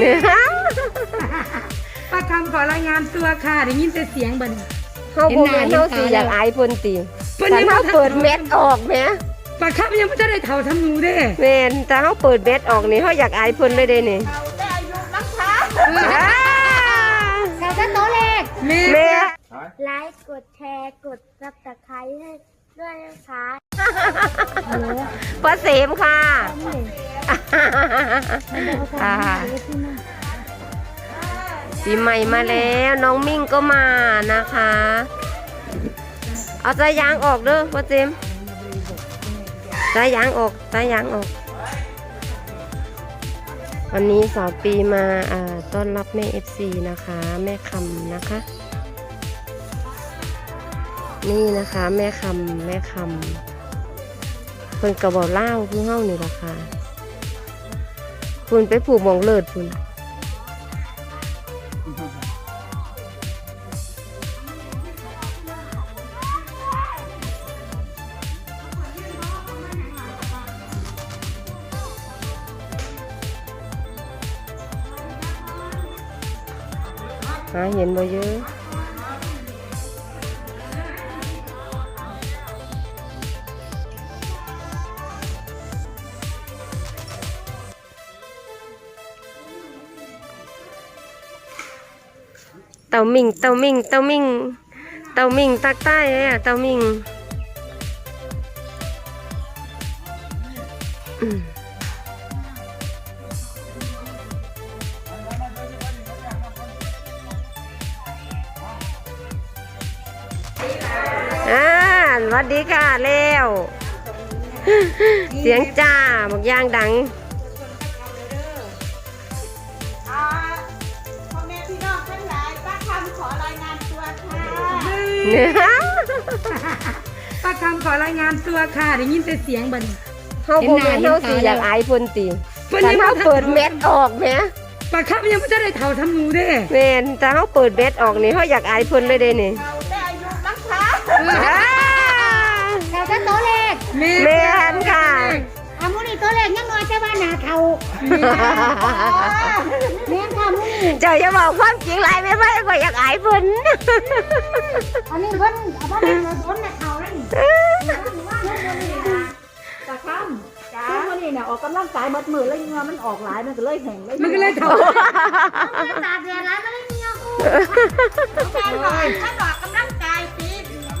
เนี่ยป้าคำขอรายงานตัวค่ะได้ยินแต่เสียงบัดนเฮาบ่แม่นเฮาสิอยากอายเพิ่นติเพิ่นแต่ยังบ่เฮาทันเปิดเม็ดออกแหมป้าคำยังไม่ได้เท่าทำหนูเด้แม่นแต่เฮาเปิดเม็ดออกนี่เฮาอยากอายเพิ่นเลยเด้นี่อ่าเราจะโต๊ะเล็กแม่แม่ไลค์กดแชร์กดซับสไครต์ให้ด้วยนะคะป้าเสมค่ะ ค่ะปีใหม่มาแล้วน้องมิ่งก็มานะคะ เอาสายางออกเด้อป้าเจมส์สายางออกสายางออก วันนี้สาวปีมาต้อนรับแม่เอฟซีนะคะ แม่คำนะคะ นี่นะคะแม่คำแม่คำเพิ่นกระบอกเล่าเพิ่งเฮ้านี่ราคา คุณไปผูกมองเลิศคุณหาเห็นบ่เยอะามิงเต่ามิงเต่ามิงเต่ามิงภาคใต้เลยอะเต่ามิงอ่าสวัสดีค่ะเร็วเสียงจ้าบักย่างดัง เนี่ยป้าคำขอรายงานตัวค่ะได้ยินแต่เสียงบัดน เฮาบ่แม่นเฮาสิอยากอายเพิ่นติเพิ่นแต่ยังบ่เฮาทัน เปิดเม็ดออกแหมป้าคำยังไม่ได้เท่าทำหนูเด้แม่นแต่เฮาเปิดเม็ดออกนี่เฮาอยากอายเพิ่นเลยเด้นี่เราได้อายุนะคะอ่าเราจะโต๊ะเล็กแม่แม่นค่ะ อามุนี่โต๊ะเล็กยังน้อยแต่ว่าหนาเทา แม่นค่ะมุนี่ เจ้าอย่าบอกความจริงหลายแม่ไว้ก็อยากอายเพิ่นอันนี้เพิ่นเอาพ่อแม่เราต้นหนเทาแล้วนี่ตาคำจ้าวันนี้เนี่ยออกกำลังกายมัดมือแล้วเงือมันออกหลายมันก็เลยแห้งเลยมันก็เลยเท่าตาแดงร้ายมาเลยเนี่ยแห้งหน่อยถ้าออกกำลังกายสิ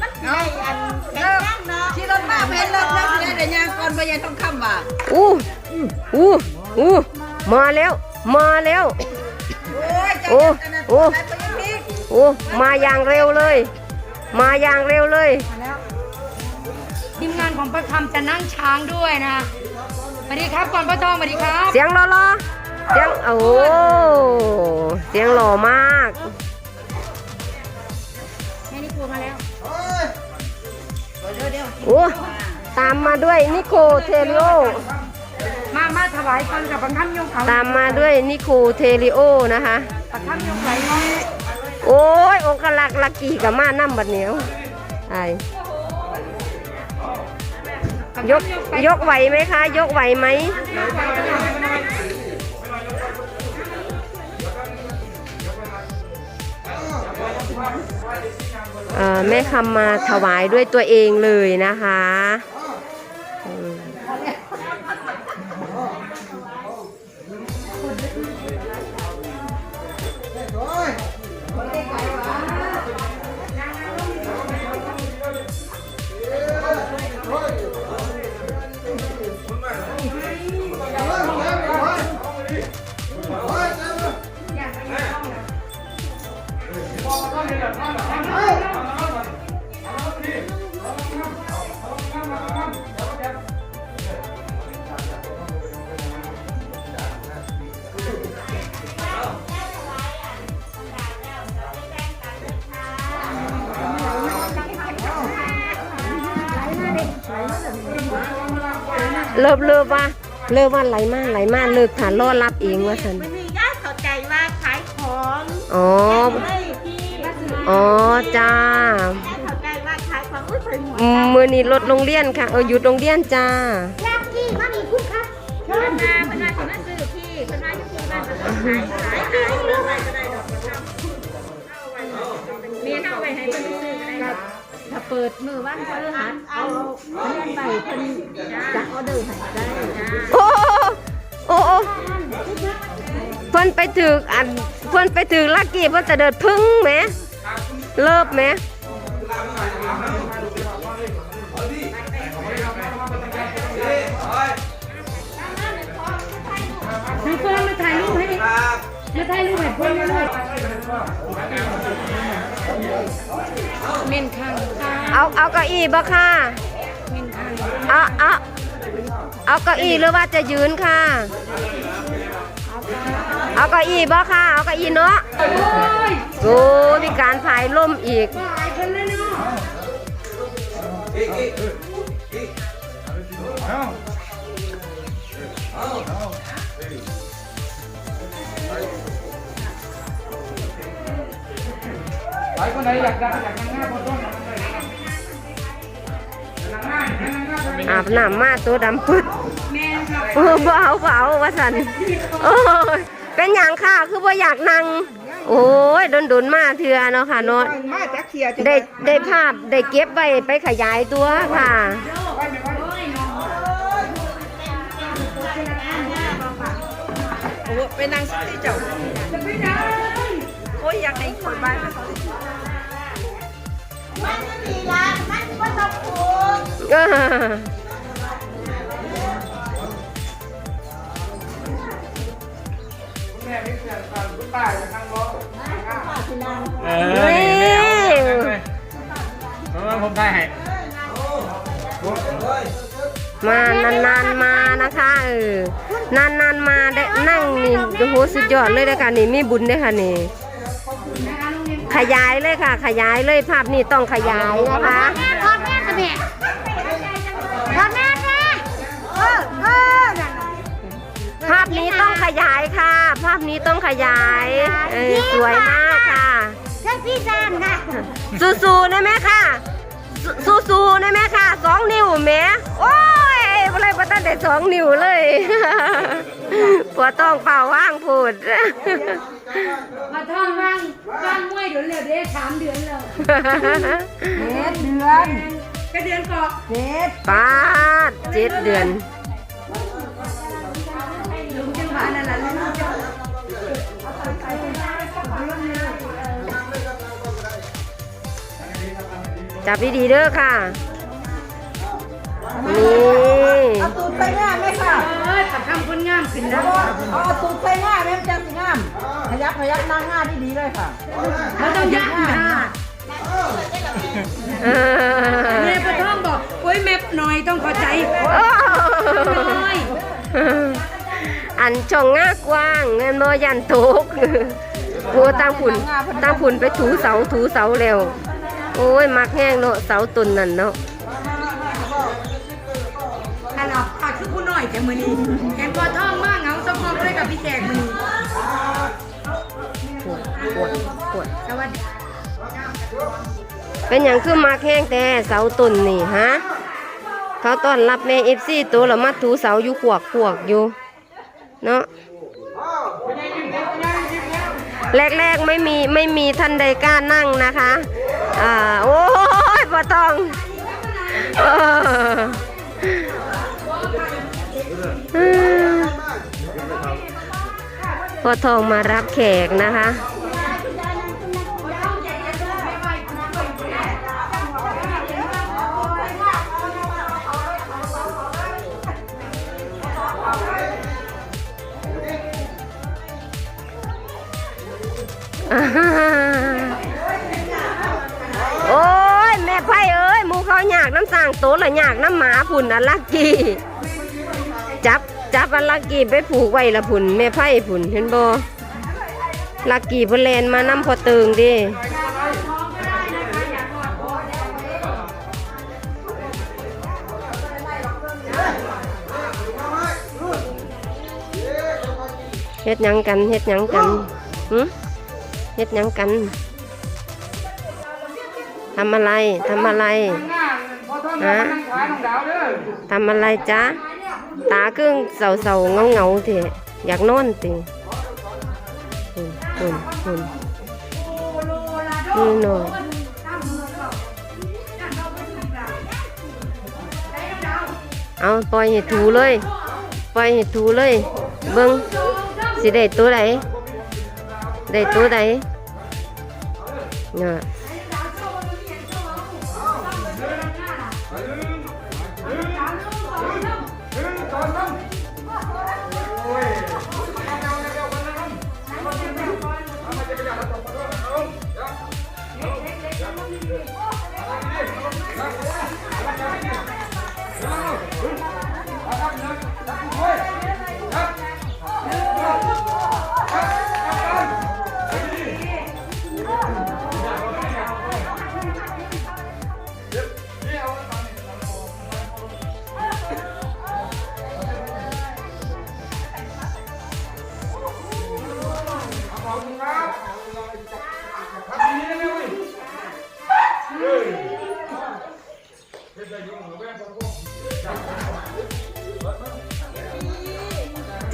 มันสิได้อันแข็งแรงเนาะที่รถมาเพนเลิกเลิกเลยเดี๋ยวยางก่อนไปยังต้องคำว่าอู้อู้อู้มาแล้วมาแล้ว โอ้ยโอ้โอ้ไปไปยังมีโอ้มาอย่างเร็วเลย มาอย่างเร็วเลยทีมงานของป้าคำจะนั่งช้างด้วยนะสวัสดีครับก่อนป้าทองสวัสดีครับ เสียงรอรอเสียงโอ้เสียงหล่อมากแม่นี่ปูมาแล้วโอ้ตามมาด้วยนิโคเทริโอมามาถวายก่อนกับป้าคำยกเขาตามมาด้วยนิโคเทริโอนะคะ ป้าคำยกไหลน้อยโอ้ยองค์ลักลักกี้กับมาน้ำบัดเหนียวไอ้ยกยกไหวไหมคะ ยกไหวไหมเออแม่คำมาถวายด้วยตัวเองเลยนะคะ เริ่มเริ่มว่าเริ่มว่าไหลมากไหลมากเลิกฐานรอรับเองว่าสันมันมีย่าเข้าใจว่าขายของอ๋อให้พี่อ๋อจ้าย่าเข้าใจว่าขายของอุ้ยไปหมดอืมมือนี้ลดโรงเรียนค่ะ เออหยุดโรงเรียนจ้าแยกกี้มานี่คุณครับเชิเพิ่ญนมาเพิ่นมาสิมาซื้อพี่เพิ่นมาอยู่ที่ถ้าเปิดมือวันพฤหัสเอาเงิ นไปเพิ่นจะออเดอร์ให้ได้จ้าโอ้โอ้โอ้เพิ่นไปถึกอันเพิ่นไปถึกลักกี้เพิ่นจะเดินพึ่งไหมเลิบไหมน้องเฟิร์นมาถ่ายรูปให้มาถ่ายรูปให้เพื่อนด้วยเม่นข้างค่ะเอาเอาเก้าอี้บ่ค่ะ เอาเอาเอาเก้าอี้หรือว่าจะยืนค่ะ เอาเก้าอี้บ่ค่ะ เอาเก้าอี้เนาะโอ้มีการผายล่มอีกไอ้คนเลยเนาะหลายคนไหนอยากดังอยากนั่งหน้าบนต้นนั่ง อาบน้ำมาตัวดำปึ๊ดแม่ครับเออบ่เอาบ่เอาว่าสันโอ้ยเป็นอย่างค่ะคือบ่อยากนั่งโอ้ยโดนดนๆมาเถื่อเนาะค่ะเนาะมาจากเขียจะได้ได้ภาพได้เก็บไว้ไปขยายตัวค่ะโอ้ไปนั่งสิเจ้าโอ้ยอยากให้คนบ้านเขา มันจะดีละมันก็ต้องผูกเออแม่ไม่เสื่อมความคุณป้าจะนั่งรอเอนี่อผมได้ให้มานานๆมานะคะเออนานๆมาได้นั่งนี่โอ้โหสุดยอดเลยนะคะนี่มีบุญด้วยค่ะนี่ ขยายเลยค่ะ ขยายเลยภาพนี้ต้องขยายนะคะทอดแม่กันเนี่ทอดแม่แม่เออเออภาพนี้ต้องขยายค่ะ ภาพนี้ต้องขยายเออสวยมากค่ะเจ้าพี่จานค่ะสู้ๆนะแม่ค่ะสูสู้ๆนะแม่ค่ะสองนิ้วแม่โอ้ ยอะไรมาตั้งแต่สองนิ้วเลยปวดต้องเป่าว่างพูดมาท่องว่างว่างมวยเดี๋ยวเหลือเด้สามเดือนแล้วเจ็ดเดือนก็เดือนก่อนเจ็ดป้าดเจ็ดเดือนลุงจังหวะนั่นแหละลุงจังจับดีๆเด้อค่ะ นี่ำคนงามขึ้นนะเอาเอาตูดใส่หน้าไหมมันจะสิงามพยักพยักนั่งหน้าดีๆเลยค่ะเราต้องยักหน้าเออแม่ปะท่องบอกโอ้ยแม่หน่อยต้องเข้าใจโอ้น้อยอันช่องง่ากว้างเงินบ่ยันตกโอ้ตามผุนตามผุนไปถูเสาถูเสาเร็ว โอ้ยมักแห้งเนาะเสาตุนนั่นเนาะ อยแต่มือนี้เห็นปะท่องมากเหงาสมองเลยกับพี่แขกมือนปวดปวดปวดสวัสดีเป็นอย่างคือมักแห้งแต่เสาตุนนี่ฮะเขาต้อนรับแม่เอฟซีตัวละมาถูเสาอยู่ขวกขวกอยู่เนาะแรกๆไม่มีไม่มีท่านใดกล้านั่งนะคะ อ่า โอ้ยปะตอง เออ พอทองมารับแขกนะคะ โอ้ย แม่ไพ่เอ้ยมูเขาอยากน้ำสร้างโตละอยากน้ำหมาผุนอันลักกี้ จับจับอันลักกี้ไปผูกไว้ละผุนแม่ไพ่ผุนเห็นบ่ลักกี้เพนแลนมาน้ำพอเติงดิเฮ็ดยังกันเฮ็ดยังกันหึเฮ็ดยังกันทำอะไรทำอะไรนั่งหน้าพอท่องนั่งขวาน้องดาวเด้อทำอะไรจ๊ะ ตาครึ่งเสาเสาเงาเงาๆเถอะอยากนอนติเฝุ่นฝุ่นฝุ่นมือหน่อยเอาปล่อยให้ถูเลยปล่อยให้ถูเลย เบิ้งสิได้ตัวไหนได้ตัวไหนเนี่ย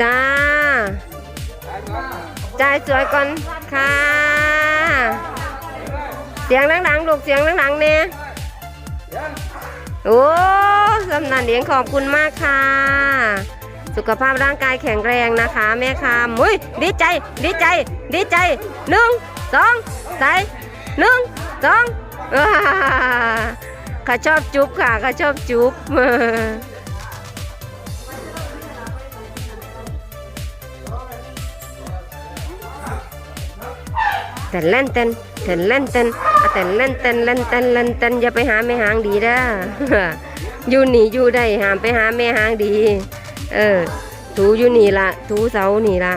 จ้าจ่ายสวยก่อนค่ะ เสียงดังๆลูกเสียงดังๆเนี่ยโอ้สำนันเลี้ยงขอบคุณมากค่ะ สุขภาพร่างกายแข็งแรงนะคะ แม่ค่ะมุ้ยดีใจ ดีใจ ดีใจหนึ่งสองใส่หนึ่งสองข้าชอบจุ๊บค่ะข้าชอบจุ๊บ แต่เล่นเต้นแต่เล่นเต้นแต่เล่นเต้นเล่นเต้นเล่นเต้นอย่าไปหาแม่หางดีด้ออยู่หนีอยู่ได้หามไปหาแม่หางดี เออ ถูอยู่นี่ละถูเสานี่ละ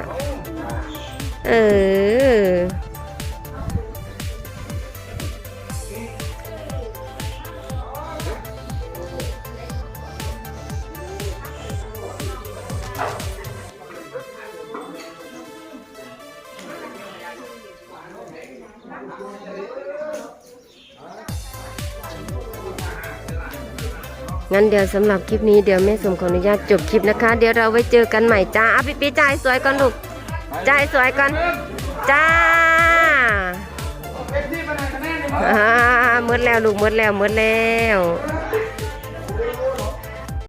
เออ งั้นเดี๋ยวสำหรับคลิปนี้เดี๋ยวแม่สมขออนุญาตจบคลิปนะคะ เดี๋ยวเราไว้เจอกันใหม่จ้าอะพี่ปีจ่ายสวยก่อนลูกจ่ายสวยก่อนจ้าเอฟซีมาไหนกันแน่เนี่ยอ่าหมดแล้วลูกหมดแล้วหมดแล้วเ